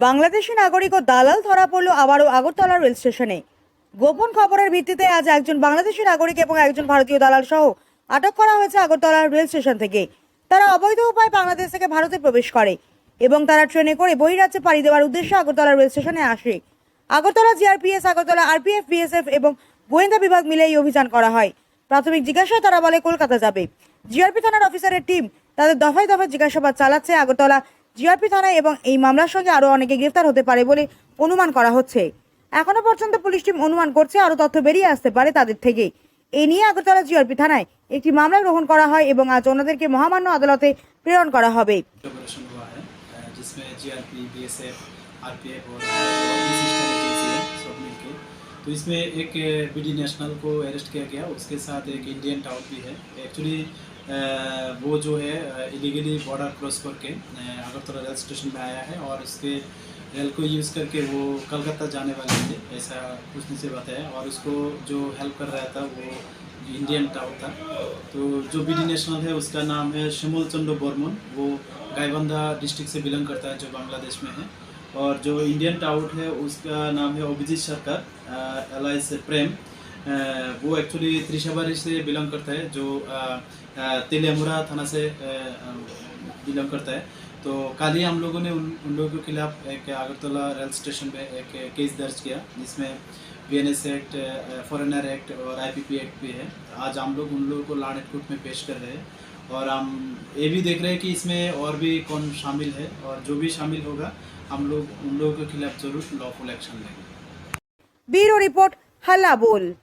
বাংলাদেশি নাগরিক ও দালাল ধরা পড়ল আবারও আগরতলা রেল স্টেশনে। গোপন খবরের ভিত্তিতে আজ একজন বাংলাদেশি নাগরিক এবং একজন ভারতীয় দালাল সহ আটক করা হয়েছে আগরতলা রেল স্টেশন থেকে। তারা অবৈধ উপায়ে বাংলাদেশ থেকে ভারতে প্রবেশ করে এবং তারা ট্রেনে করে বহিরাজ্যে পাড়ি দেওয়ার উদ্দেশ্যে আগরতলা রেল স্টেশনে আসে। Agartala GRPS, Agartala RPF, BSF এবং গোয়েন্দা বিভাগ মিলে এই অভিযান করা হয়। প্রাথমিক জিজ্ঞাসায় তারা বলে, কলকাতা যাবে। জিআরপি থানার অফিসারের টিম তাদের দফায় দফায় জিজ্ঞাসাবাদ চালাচ্ছে আগরতলা জিআরপি থানায় এবং এই মামলার সঙ্গে আরও অনেকে গ্রেফতার হতে পারে বলে অনুমান করা হচ্ছে এখনো পর্যন্ত পুলিশ টিম অনুমান করছে আরও তথ্য বেরিয়ে আসতে পারে তাদের থেকে এই নিয়ে আগরতলা জিআরপি থানায় একটি মামলা গ্রহণ করা হয় এবং আজ ওনাদেরকে মহামান্য আদালতে প্রেরণ করা হবে ऑपरेशन हुआ है अ, जिसमें जीआरपी बीएसएफ आरपीएफ और और भी सिस्टर एजेंसी है सब मिलके तो इसमें एक बीडी नेशनल को अरेस्ट किया गया, उसके साथ एक इंडियन टाउन भी है। एक्चुअली वो जो है इलीगली बॉर्डर क्रॉस करके अगरतला रेल स्टेशन में आया है और उसके रेल को यूज़ करके वो कलकत्ता जाने वाले थे, ऐसा पूछने से बताया। और उसको जो हेल्प कर रहा था, वो इंडियन टाउन था। तो जो बी नेशनल है, उसका नाम है शिमुल चंद्र बर्मन वो गायबंधा डिस्ट्रिक्ट से बिलोंग करता है, जो बांग्लादेश में है। और जो इंडियन टाउट है उसका नाम है अभिजीत सरकार एल से प्रेम वो एक्चुअली त्रिशाबारी से बिलोंग करता है जो अ, अ, तेलियामुरा थाना से बिलोंग करता है। तो कल ही हम लोगों ने उन उन लोगों के खिलाफ एक अगरतला रेल स्टेशन पे एक केस दर्ज किया, जिसमें V N act foreigner act और आई पी पी एक्ट भी है। आज हम लोग उन लोगों को लाने कोर्ट में पेश कर रहे हैं और हम ये भी देख रहे हैं कि इसमें और भी कौन शामिल है और जो भी शामिल होगा, हम लोग उन लोगों के खिलाफ ज़रूर लॉफुल एक्शन लेंगे। Bureau report, Halla Bol.